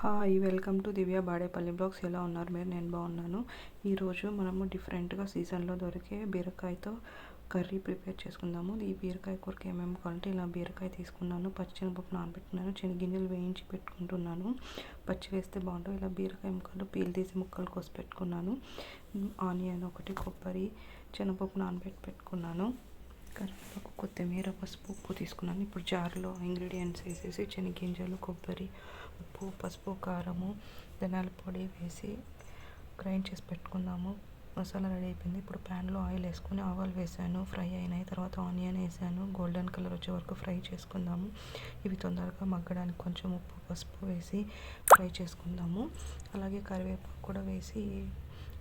Hi welcome to Divya Badepalli blogs. ఎలా ఉన్నారు? మీరు? నేను బాగున్నాను. ఈరోజు మనము డిఫరెంట్గా సీజన్లో దొరికే బీరకాయతో కర్రీ ప్రిపేర్ చేసుకుందాము. ఈ బీరకాయ కూరకి ఏమేమి కావాలంటే ఇలా బీరకాయ తీసుకున్నాను పచ్చినపప్పు నానబెట్టుకున్నాను శనగింజలు వేయించి పెట్టుకుంటున్నాను. పచ్చి వేస్తే బాగుంటుంది. ఇలా బీరకాయ ముక్కలు పీల్ తీసి ముక్కలు కోసి పెట్టుకున్నాను. ఆనియన్ ఒకటి కొబ్బరి శనగపప్పు నానబెట్టి పెట్టుకున్నాను. కరివేపాకు కొత్తిమీర పసుపు ఉప్పు తీసుకున్నాను. ఇప్పుడు జార్లో ఇంగ్రీడియంట్స్ వేసేసి శనగింజలు కొబ్బరి ఉప్పు పసుపు కారము ధనియాల పొడి వేసి గ్రైండ్ చేసి పెట్టుకుందాము. మసాలా రెడీ అయిపోయింది. ఇప్పుడు ప్యాన్లో ఆయిల్ వేసుకుని ఆవాలు వేసాను. ఫ్రై అయినాయి. తర్వాత ఆనియన్ వేసాను. గోల్డెన్ కలర్ వచ్చే వరకు ఫ్రై చేసుకుందాము. ఇవి తొందరగా మగ్గడానికి కొంచెం ఉప్పు పసుపు వేసి ఫ్రై చేసుకుందాము. అలాగే కరివేపాకు కూడా వేసి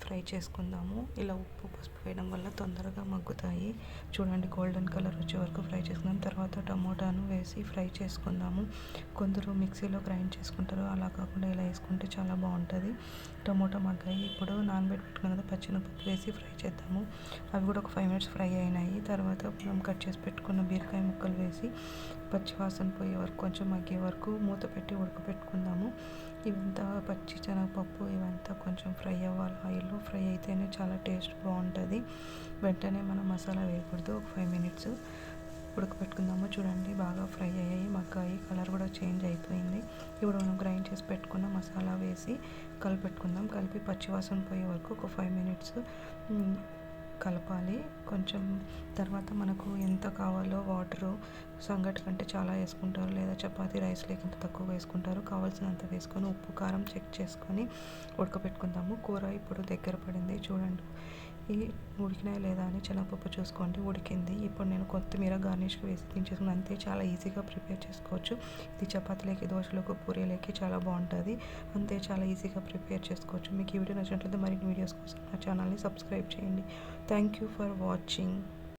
ఫ్రై చేసుకుందాము. ఇలా ఉప్పు పసుపు వేయడం వల్ల తొందరగా మగ్గుతాయి. చూడండి గోల్డెన్ కలర్ వచ్చే వరకు ఫ్రై చేసుకుందాం తర్వాత టమోటాను వేసి ఫ్రై చేసుకుందాము. కొందరు మిక్సీలో గ్రైండ్ చేసుకుంటారు. అలా కాకుండా ఇలా వేసుకుంటే చాలా బాగుంటుంది. టమోటా మగ్గాయి. ఇప్పుడు నానబెట్టి పెట్టుకున్న కదా పచ్చిమిరపప్పు వేసి ఫ్రై చేద్దాము. అవి కూడా ఒక ఫైవ్ మినిట్స్ ఫ్రై అయినాయి. తర్వాత మనం కట్ చేసి పెట్టుకున్న బీరకాయ ముక్కలు వేసి పచ్చివాసన పోయే వరకు కొంచెం మగ్గే వరకు మూత పెట్టి ఉడకపెట్టుకుందాము ఇవంతా పచ్చి శనగపప్పు ఇవంతా కొంచెం ఫ్రై అవ్వాలి. ఆయిల్లో ఫ్రై అయితేనే చాలా టేస్ట్ బాగుంటుంది. వెంటనే మనం మసాలా వేయకూడదు. ఒక ఫైవ్ మినిట్స్ ఉడకపెట్టుకుందాము చూడండి బాగా ఫ్రై అయ్యాయి. మగ్గాయి. కలర్ కూడా చేంజ్ అయిపోయింది. ఇప్పుడు మనం గ్రైండ్ చేసి పెట్టుకున్న మసాలా వేసి కలిపెట్టుకుందాం. కలిపి పచ్చివాసన పోయే వరకు ఒక ఫైవ్ మినిట్స్ కలపాలి. కొంచెం తర్వాత మనకు ఎంత కావాలో వాటరు సంగటి కంటే చాలా వేసుకుంటారు. లేదా చపాతీ రైస్ లేకుండా తక్కువ వేసుకుంటారు. కావాల్సినంత వేసుకొని ఉప్పు కారం చెక్ చేసుకొని ఉడకబెట్టుకుందాము. కూర ఇప్పుడు దగ్గర పడింది. చూడండి. ఈ ఉడికినాయి లేదా అని శనగపప్పు చూసుకోండి. ఉడికింది ఇప్పుడు నేను కొత్తిమీర గార్నిష్కి వేసి దించేసుకుని అంతే చాలా ఈజీగా ప్రిపేర్ చేసుకోవచ్చు. ఇది చపాతీలకి దోశలకు పూరీలకి చాలా బాగుంటుంది. అంతే చాలా ఈజీగా ప్రిపేర్ చేసుకోవచ్చు. మీకు ఈ వీడియో నచ్చినట్లయితే మరిన్ని వీడియోస్ కోసం నా ఛానల్ని సబ్స్క్రైబ్ చేయండి. Thank you for watching.